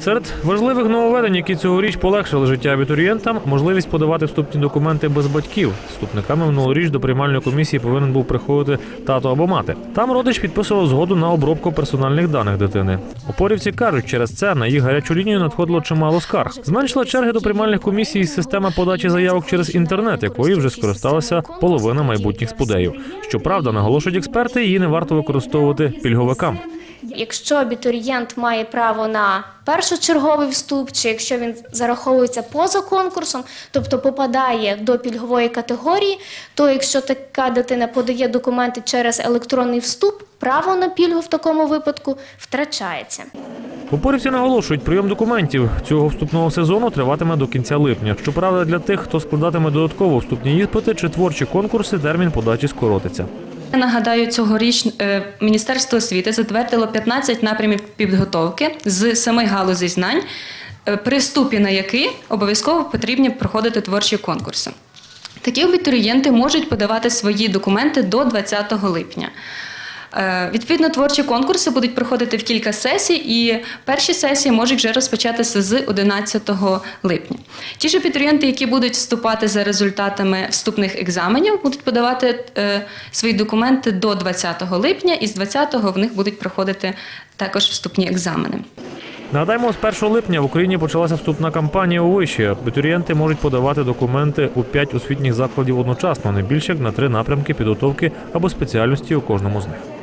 Серед важливих нововведень, які цьогоріч полегшили життя абітурієнтам, можливість подавати вступні документи без батьків. Вступниками минулоріч до приймальної комісії повинен був приходити тато або мати. Там родич підписував згоду на обробку персональних даних дитини. Опорівці кажуть, через це на їх гарячу лінію надходило чимало скарг. Зменшила черги до приймальних комісій система подачі заявок через інтернет, якою вже скористалася половина майбутніх спудеїв. Щоправда, наголошують експерти, її не варто використовувати пільговикам. Якщо абітурієнт має право на першочерговий вступ, чи якщо він зараховується поза конкурсом, тобто попадає до пільгової категорії, то якщо така дитина подає документи через електронний вступ, право на пільгу в такому випадку втрачається. Опорівці наголошують, прийом документів цього вступного сезону триватиме до кінця липня. Щоправда, для тих, хто складатиме додатково вступні іспити чи творчі конкурси, термін подачі скоротиться. Нагадаю, цьогоріч е, Міністерство освіти затвердило 15 напрямів підготовки з семи галузей знань, е, при вступі на які обов'язково потрібні проходити творчі конкурси. Такі абітурієнти можуть подавати свої документи до 20 липня. Е, Відповідно, творчі конкурси будуть проходити в кілька сесій, і перші сесії можуть вже розпочатися з 11 липня. Ті ж абітурієнти, які будуть вступати за результатами вступних екзаменів, будуть подавати е, свої документи до 20 липня, і з 20-го в них будуть проходити також вступні екзамени. Нагадаємо, з 1 липня в Україні почалася вступна кампанія у виші. Абітурієнти можуть подавати документи у 5 освітніх закладів одночасно, не більше як на три напрямки підготовки або спеціальності у кожному з них.